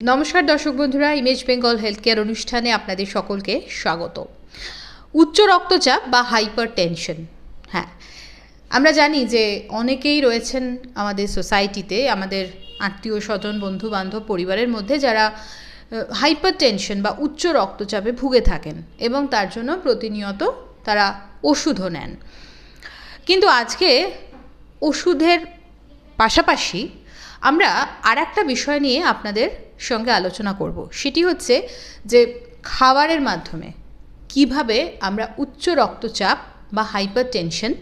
নমস্কার দর্শক বন্ধুরা ইমেজ বেঙ্গল হেলথ কেয়ার অনুষ্ঠানে আপনাদের সকলকে স্বাগত। উচ্চ রক্তচাপ বা হাইপার টেনশন হ্যাঁ আমরা জানি যে অনেকেই রয়েছেন আমাদের সোসাইটিতে, আমাদের আত্মীয় স্বজন বন্ধু বান্ধব পরিবারের মধ্যে যারা হাইপার টেনশন বা উচ্চ রক্তচাপে ভুগে থাকেন এবং তার জন্য প্রতিনিয়ত তারা ওষুধও নেন। কিন্তু আজকে ওষুধের পাশাপাশি আমরা আর একটা বিষয় নিয়ে আপনাদের সঙ্গে আলোচনা করব। সেটি হচ্ছে যে খাবারের মাধ্যমে কীভাবে আমরা উচ্চ রক্তচাপ বা হাইপার টেনশন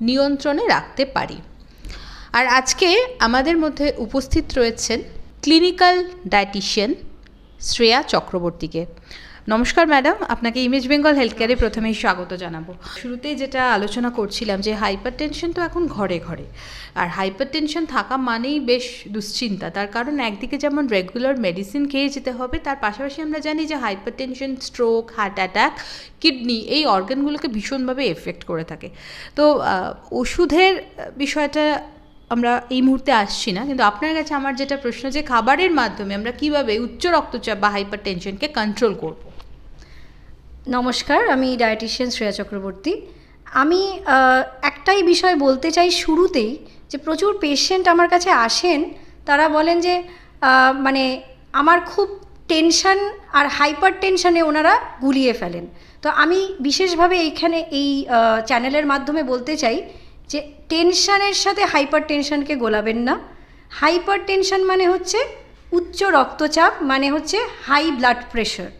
নিয়ন্ত্রণে রাখতে পারি। আর আজকে আমাদের মধ্যে উপস্থিত রয়েছেন ক্লিনিক্যাল ডায়েটিশিয়ান শ্রেয়া চক্রবর্তীকে। নমস্কার, ম্যাডাম। আপনাকে ইমেজ বেঙ্গল হেলথ কেয়ারে প্রথমেই স্বাগত জানাব। শুরুতেই যেটা আলোচনা করছিলাম যে হাইপার টেনশন তো এখন ঘরে ঘরে। আর হাইপার টেনশন থাকা মানেই বেশ দুশ্চিন্তা। তার কারণ একদিকে যেমন রেগুলার মেডিসিন খেয়ে যেতে হবে, তার পাশাপাশি আমরা জানি যে hypertension stroke, heart attack, kidney এই অর্গানগুলোকে ভীষণভাবে এফেক্ট করে থাকে। তো ওষুধের বিষয়টা আমরা এই মুহূর্তে আসছি না, কিন্তু আপনার কাছে আমার যেটা প্রশ্ন যে, খাবারের মাধ্যমে আমরা কীভাবে উচ্চ রক্তচাপ বা হাইপার টেনশনকে কন্ট্রোল করব? নমস্কার, আমি ডায়েটিশিয়ান শ্রেয়া চক্রবর্তী। আমি একটাই বিষয় বলতে চাই শুরুতেই যে প্রচুর পেশেন্ট আমার কাছে আসেন, তারা বলেন যে মানে আমার খুব টেনশন আর হাইপার টেনশানে ওনারা গুলিয়ে ফেলেন। তো আমি বিশেষভাবে এইখানে এই চ্যানেলের মাধ্যমে বলতে চাই যে টেনশানের সাথে হাইপার টেনশনকে গোলাবেন না। হাইপার টেনশন মানে হচ্ছে উচ্চ রক্তচাপ মানে হচ্ছে হাই ব্লাড প্রেশার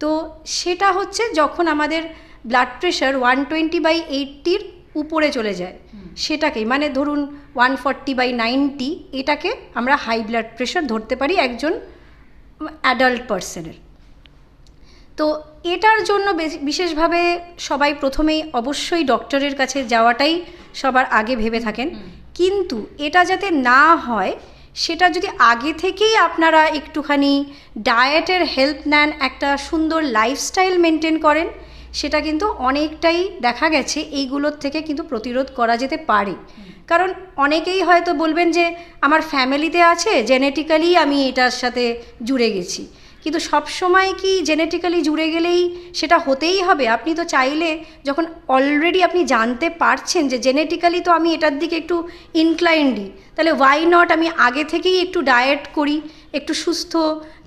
তো সেটা হচ্ছে যখন আমাদের blood pressure one twenty by এইটটির উপরে চলে যায় সেটাকেই মানে ধরুন ওয়ান ফর্টি বাই নাইনটি এটাকে আমরা হাই ব্লাড প্রেশার ধরতে পারি একজন অ্যাডাল্ট পার্সনের তো এটার জন্য বেশ- বিশেষভাবে সবাই প্রথমেই অবশ্যই ডক্টরের কাছে যাওয়াটাই সবার আগে ভেবে থাকেন। কিন্তু এটা যাতে না হয় সেটা যদি আগে থেকেই আপনারা একটুখানি ডায়েটের হেল্প নেন, একটা সুন্দর লাইফস্টাইল মেনটেন করেন, সেটা কিন্তু অনেকটাই দেখা গেছে এইগুলোর থেকে কিন্তু প্রতিরোধ করা যেতে পারে। কারণ অনেকেই হয়তো বলবেন যে, আমার ফ্যামিলিতে আছে জেনেটিক্যালি আমি এটার সাথে জুড়ে গেছি। কিন্তু সব সময় কি জেনেটিক্যালি জুড়ে গেলেই সেটা হতেই হবে? আপনি তো চাইলে যখন অলরেডি আপনি জানতে পারছেন যে জেনেটিক্যালি তো আমি এটার দিকে একটু ইনক্লাইন্ডই তাহলে ওয়াই নট আমি আগে থেকেই একটু ডায়েট করি, একটু সুস্থ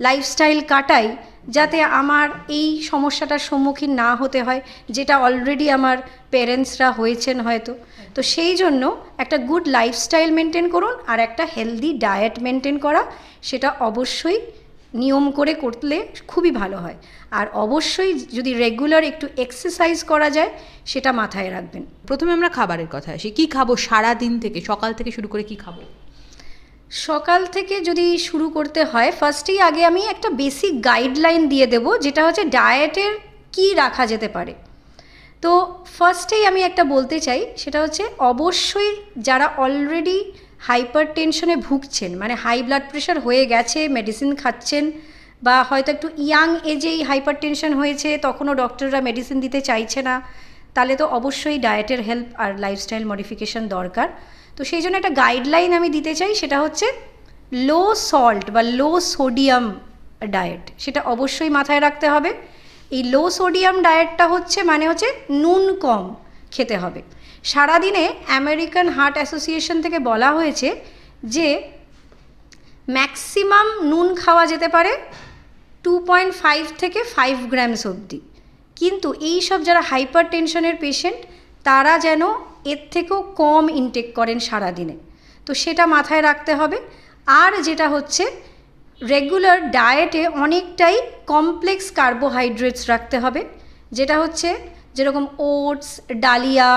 লাইফস্টাইল কাটাই, যাতে আমার এই সমস্যাটার সম্মুখীন না হতে হয়, যেটা অলরেডি আমার পেরেন্টসরা হয়েছেন হয়তো। তো সেই জন্য একটা গুড লাইফস্টাইল মেনটেন করুন আর একটা হেলদি ডায়েট মেনটেন করা, সেটা অবশ্যই নিয়ম করে করলে খুবই ভালো হয়। আর অবশ্যই যদি রেগুলার একটু এক্সারসাইজ করা যায় সেটা মাথায় রাখবেন। প্রথমে আমরা খাবারের কথা আসি। কী খাব সারা দিন থেকে? সকাল থেকে শুরু করে কি খাব? সকাল থেকে যদি শুরু করতে হয় ফার্স্টেই আগে আমি একটা বেসিক গাইডলাইন দিয়ে দেব যেটা হচ্ছে ডায়েটের কি রাখা যেতে পারে। তো ফার্স্টেই আমি একটা বলতে চাই সেটা হচ্ছে অবশ্যই যারা অলরেডি হাইপার টেনশনে ভুগছেন মানে হাই ব্লাড প্রেশার হয়ে গেছে মেডিসিন খাচ্ছেন, বা হয়তো একটু ইয়াং এজেই হাইপার টেনশন হয়েছে, তখনও ডক্টররা মেডিসিন দিতে চাইছে না, তাহলে তো অবশ্যই ডায়েটের হেল্প আর লাইফস্টাইল মডিফিকেশন দরকার। তো সেই জন্য একটা গাইডলাইন আমি দিতে চাই, সেটা হচ্ছে লো সল্ট বা লো সোডিয়াম ডায়েট সেটা অবশ্যই মাথায় রাখতে হবে। এই লো সোডিয়াম ডায়েটটা হচ্ছে মানে হচ্ছে নুন কম। খেতে হবে। সারাদিনে আমেরিকান হার্ট অ্যাসোসিয়েশন থেকে বলা হয়েছে যে, ম্যাক্সিমাম নুন খাওয়া যেতে পারে টু পয়েন্ট ফাইভ থেকে ফাইভ গ্রামস অবধি। কিন্তু এই সব যারা হাইপার টেনশনের পেশেন্ট, তারা যেন এর থেকেও কম ইনটেক করেন সারাদিনে। তো সেটা মাথায় রাখতে হবে। আর যেটা হচ্ছে রেগুলার ডায়েটে অনেকটাই কমপ্লেক্স কার্বোহাইড্রেটস রাখতে হবে। যেটা হচ্ছে যেরকম ওটস, ডালিয়া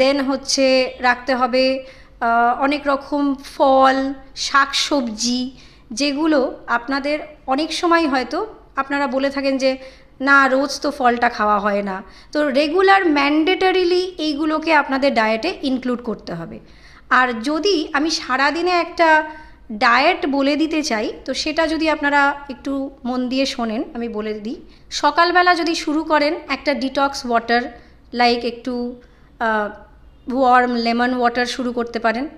দেন হচ্ছে রাখতে হবে অনেক রকম ফল শাক সবজি যেগুলো আপনাদের অনেক সময় হয়তো আপনারা বলে থাকেন যে, না, রোজ তো ফলটা খাওয়া হয় না। তো রেগুলার ম্যান্ডেটারিলি এইগুলোকে আপনাদের ডায়েটে ইনক্লুড করতে হবে। আর যদি আমি সারাদিনে একটা ডায়েট বলে দিতে চাই, তো সেটা যদি আপনারা একটু মন দিয়ে শোনেন, আমি বলে দিই। সকালবেলা যদি শুরু করেন, একটা ডিটক্স ওয়াটার লাইক একটু ওয়ার্ম লেমন ওয়াটার শুরু করতে পারেন।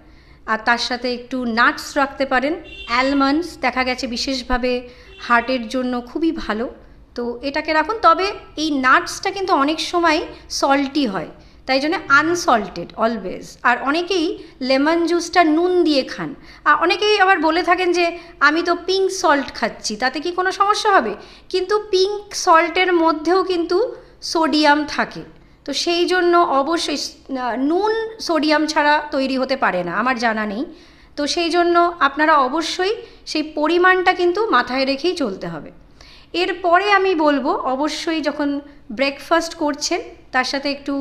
আর তার সাথে একটু নাটস রাখতে পারেন। অ্যালমন্ডস দেখা গেছে বিশেষভাবে হার্টের জন্য খুবই ভালো। তো এটাকে রাখুন। তবে এই নাটসটা কিন্তু অনেক সময় সল্টি হয়। তাই জন্য আনসল্টেড অলওয়েজ আর অনেকেই লেমন জুসটা নুন দিয়ে খান। আর অনেকেই আবার বলে থাকেন যে, আমি তো পিঙ্ক সল্ট খাচ্ছি, তাতে কি কোনো সমস্যা হবে? কিন্তু পিঙ্ক সল্টের মধ্যেও কিন্তু সোডিয়াম থাকে। তো সেই জন্য অবশ্যই নুন সোডিয়াম ছাড়া তৈরি হতে পারে না, আমার জানা নেই। তো সেই জন্য আপনারা অবশ্যই সেই পরিমাণটা কিন্তু মাথায় রেখেই চলতে হবে। এরপরে আমি বলব, অবশ্যই যখন ব্রেকফাস্ট করছেন, তার সাথে একটু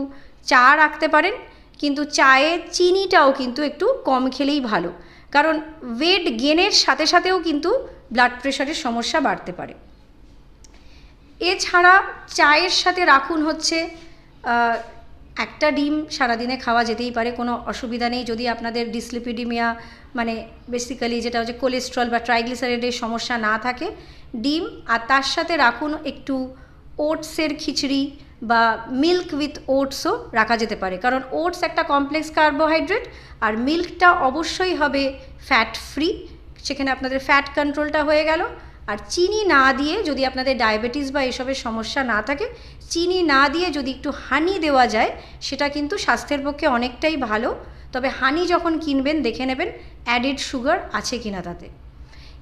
চা রাখতে পারেন, কিন্তু চায়ে চিনিটাও কিন্তু একটু কম খেলেই ভালো। কারণ ওয়েট গেনের সাথে সাথেও কিন্তু ব্লাড প্রেশারের সমস্যা বাড়তে পারে। এছাড়া চায়ের সাথে রাখুন হচ্ছে একটা ডিম সারাদিনে খাওয়া যেতেই পারে, কোনো অসুবিধা নেই। যদি আপনাদের ডিসলিপিডিমিয়া মানে বেসিক্যালি যেটা হচ্ছে কোলেস্ট্রল বা ট্রাইগ্লিসারাইডের সমস্যা না থাকে, ডিম আর তার সাথে রাখুন একটু ওটসের খিচড়ি বা মিল্ক উইথ ওটসও রাখা যেতে পারে। কারণ ওটস একটা কমপ্লেক্স কার্বোহাইড্রেট আর মিল্কটা অবশ্যই হবে ফ্যাট ফ্রি সেখানে আপনাদের ফ্যাট কন্ট্রোলটা হয়ে গেল। আর চিনি না দিয়ে যদি আপনাদের ডায়াবেটিস বা এসবের সমস্যা না থাকে, চিনি না দিয়ে যদি একটু হানি দেওয়া যায়, সেটা কিন্তু স্বাস্থ্যের পক্ষে অনেকটাই ভালো। তবে হানি যখন কিনবেন, দেখে নেবেন অ্যাডেড সুগার আছে কিনা তাতে।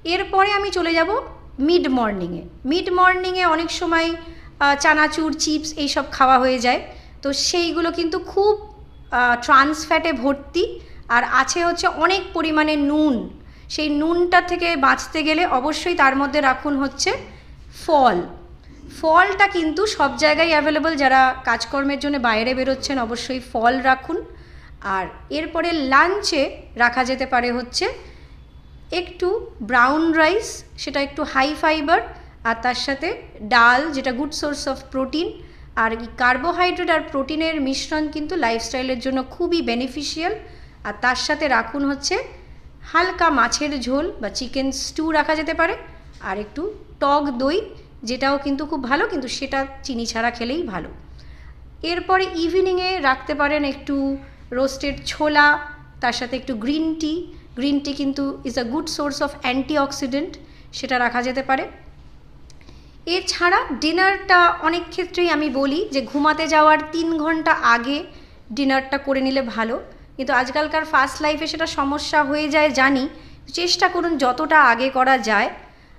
এরপরে আমি চলে যাব মিড মর্নিংয়ে মিড মর্নিংয়ে অনেক সময় চানাচুর, চিপস এইসব খাওয়া হয়ে যায়। তো সেইগুলো কিন্তু খুব ট্রান্স ফ্যাটে ভর্তি। আর আছে হচ্ছে অনেক পরিমাণে নুন। সেই নুনটা থেকে বাঁচতে গেলে অবশ্যই তার মধ্যে রাখুন হচ্ছে ফল। ফলটা কিন্তু সব জায়গায় অ্যাভেলেবল যারা কাজকর্মের জন্য বাইরে বেরোচ্ছেন, অবশ্যই ফল রাখুন। আর এরপরে লাঞ্চে রাখা যেতে পারে হচ্ছে একটু ব্রাউন রাইস সেটা একটু হাই ফাইবার আর তার সাথে ডাল, যেটা গুড সোর্স অফ প্রোটিন আর কার্বোহাইড্রেট আর প্রোটিনের মিশ্রণ কিন্তু লাইফস্টাইলের জন্য খুবই বেনিফিশিয়াল আর তার সাথে রাখুন হচ্ছে হালকা মাছের ঝোল বা চিকেন স্টু রাখা যেতে পারে। আর একটু টক দই, যেটাও কিন্তু খুব ভালো, কিন্তু সেটা চিনি ছাড়া খেলেই ভালো। এরপরে ইভিনিংয়ে রাখতে পারেন একটু রোস্টেড ছোলা, তার সাথে একটু গ্রিন টি গ্রিন টি কিন্তু is a good source of antioxidant সেটা রাখা যেতে পারে। এছাড়া ডিনারটা অনেক ক্ষেত্রেই আমি বলি যে ঘুমাতে যাওয়ার তিন ঘণ্টা আগে ডিনারটা করে নিলে ভালো। কিন্তু আজকালকার ফার্স্ট লাইফে সেটা সমস্যা হয়ে যায় জানি। চেষ্টা করুন যতটা আগে করা যায়।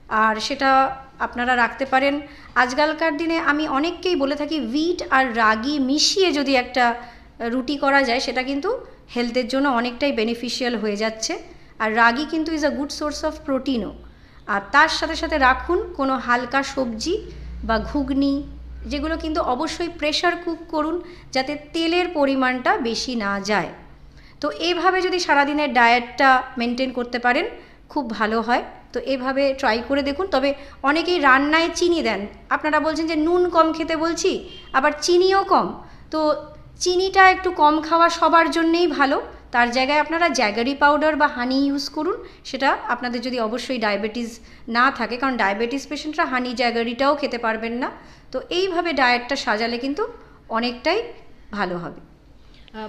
আর সেটা আপনারা রাখতে পারেন। আজকালকার দিনে আমি অনেককেই বলে থাকি উইট আর রাগি মিশিয়ে যদি একটা রুটি করা যায়, সেটা কিন্তু হেলথের জন্য অনেকটাই বেনিফিশিয়াল হয়ে যাচ্ছে। আর রাগি কিন্তু is a good source of প্রোটিনও আর তার সাথে সাথে রাখুন কোনো হালকা সবজি বা ঘুগনি, যেগুলো কিন্তু অবশ্যই প্রেশার কুক করুন যাতে তেলের পরিমাণটা বেশি না যায়। তো এইভাবে যদি সারাদিনের ডায়েটটা মেনটেন করতে পারেন, খুব ভালো হয়। তো এভাবে ট্রাই করে দেখুন। তবে অনেকেই রান্নায় চিনি দেন। আপনারা বলছেন যে নুন কম খেতে বলছি, আবার চিনিও কম। তো চিনিটা একটু কম খাওয়া সবার জন্যেই ভালো। তার জায়গায় আপনারা জ্যাগারি পাউডার বা হানি ইউজ করুন। সেটা আপনাদের যদি অবশ্যই ডায়াবেটিস না থাকে কারণ ডায়াবেটিস পেশেন্টরা হানি জ্যাগারিটাও খেতে পারবেন না। তো এইভাবে ডায়েটটা সাজালে কিন্তু অনেকটাই ভালো হবে।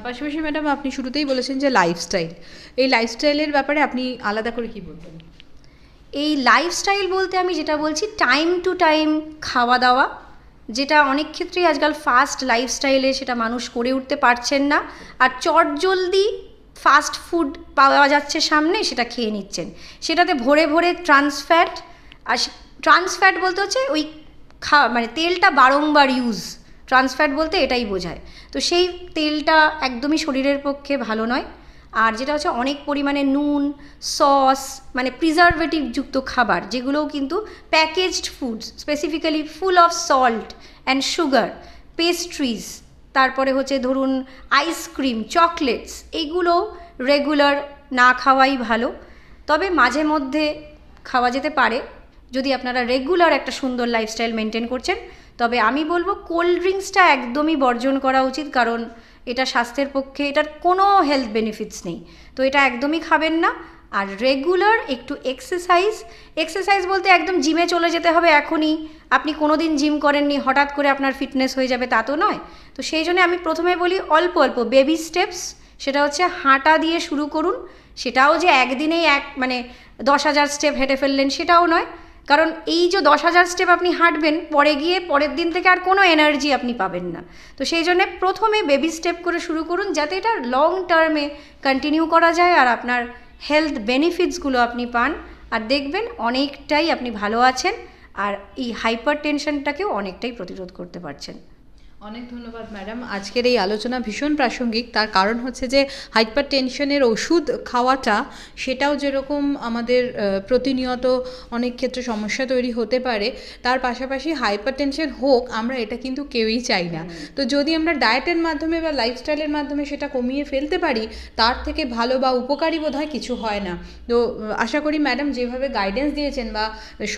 পাশাপাশি ম্যাডাম আপনি শুরুতেই বলেছেন যে লাইফস্টাইল এই লাইফস্টাইলের ব্যাপারে আপনি আলাদা করে কি বলবেন? এই লাইফস্টাইল বলতে আমি যেটা বলছি টাইম টু টাইম খাওয়া দাওয়া যেটা অনেক ক্ষেত্রেই আজকাল ফাস্ট লাইফস্টাইলে সেটা মানুষ করে উঠতে পারছেন না। আর চটজলদি ফাস্ট ফুড পাওয়া যাচ্ছে সামনে, সেটা খেয়ে নিচ্ছেন। সেটাতে ভরে ভরে ট্রান্সফ্যাট আর ট্রান্সফ্যাট বলতে হচ্ছে ওই খা মানে তেলটা বারংবার ইউজ ট্রান্সফ্যাট বলতে এটাই বোঝায়। তো সেই তেলটা একদমই শরীরের পক্ষে ভালো নয়। আর যেটা হচ্ছে অনেক পরিমাণে নুন, সস মানে প্রিজারভেটিভ যুক্ত খাবার, যেগুলোও কিন্তু packaged foods specifically full of salt and sugar pastries তারপরে হচ্ছে ধরুন আইসক্রিম চকলেটস এইগুলো রেগুলার না খাওয়াই ভালো। তবে মাঝে মধ্যে খাওয়া যেতে পারে। যদি আপনারা রেগুলার একটা সুন্দর লাইফস্টাইল মেনটেন করছেন, তবে আমি বলব কোল্ড ড্রিঙ্কসটা একদমই বর্জন করা উচিত, কারণ এটা স্বাস্থ্যের পক্ষে এটার কোনো হেলথ বেনিফিটস নেই। তো এটা একদমই খাবেন না। আর রেগুলার একটু এক্সারসাইজ এক্সারসাইজ বলতে একদম জিমে চলে যেতে হবে এখনই। আপনি কোনো দিন জিম করেননি, হঠাৎ করে আপনার ফিটনেস হয়ে যাবে, তা তো নয়। তো সেই জন্য আমি প্রথমে বলি অল্প অল্প বেবি স্টেপস সেটা হচ্ছে হাঁটা দিয়ে শুরু করুন। সেটাও যে একদিনেই এক মানে দশ হাজার স্টেপ হেঁটে ফেললেন সেটাও নয়। কারণ এই যে দশ হাজার স্টেপ আপনি হাঁটবেন, পরে গিয়ে পরের দিন থেকে আর কোনো এনার্জি আপনি পাবেন না। তো সেই জন্য প্রথমে বেবি স্টেপ করে শুরু করুন, যাতে এটা লং টার্মে কন্টিনিউ করা যায় আর আপনার হেলথ বেনিফিটসগুলো আপনি পান, আর দেখবেন অনেকটাই আপনি ভালো আছেন, আর এই হাইপার টেনশনটাকেও অনেকটাই প্রতিরোধ করতে পারছেন। অনেক ধন্যবাদ ম্যাডাম। আজকের এই আলোচনা ভীষণ প্রাসঙ্গিক। তার কারণ হচ্ছে যে হাইপার টেনশনের ওষুধ খাওয়াটা সেটাও যেরকম আমাদের প্রতিনিয়ত অনেক ক্ষেত্রে সমস্যা তৈরি হতে পারে তার পাশাপাশি হাইপার টেনশন হোক আমরা এটা কিন্তু কেউই চাই না। তো যদি আমরা ডায়েটের মাধ্যমে বা লাইফস্টাইলের মাধ্যমে সেটা কমিয়ে ফেলতে পারি তার থেকে ভালো বা উপকারী বোধ হয় কিছু হয় না। তো আশা করি ম্যাডাম যেভাবে গাইডেন্স দিয়েছেন বা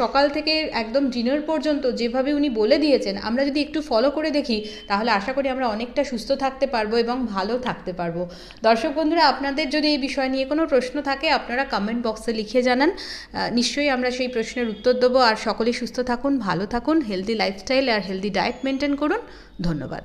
সকাল থেকে একদম ডিনার পর্যন্ত যেভাবে উনি বলে দিয়েছেন আমরা যদি একটু ফলো করে দেখি তাহলে আশা করি আমরা অনেকটা সুস্থ থাকতে পারব এবং ভালো থাকতে পারব। দর্শক বন্ধুরা, আপনাদের যদি এই বিষয় নিয়ে কোনো প্রশ্ন থাকে, আপনারা কমেন্ট বক্সে লিখে জানান। নিশ্চয়ই আমরা সেই প্রশ্নের উত্তর দেবো। আর সকলেই সুস্থ থাকুন, ভালো থাকুন হেলদি লাইফস্টাইল আর হেলদি ডায়েট মেনটেন করুন। ধন্যবাদ।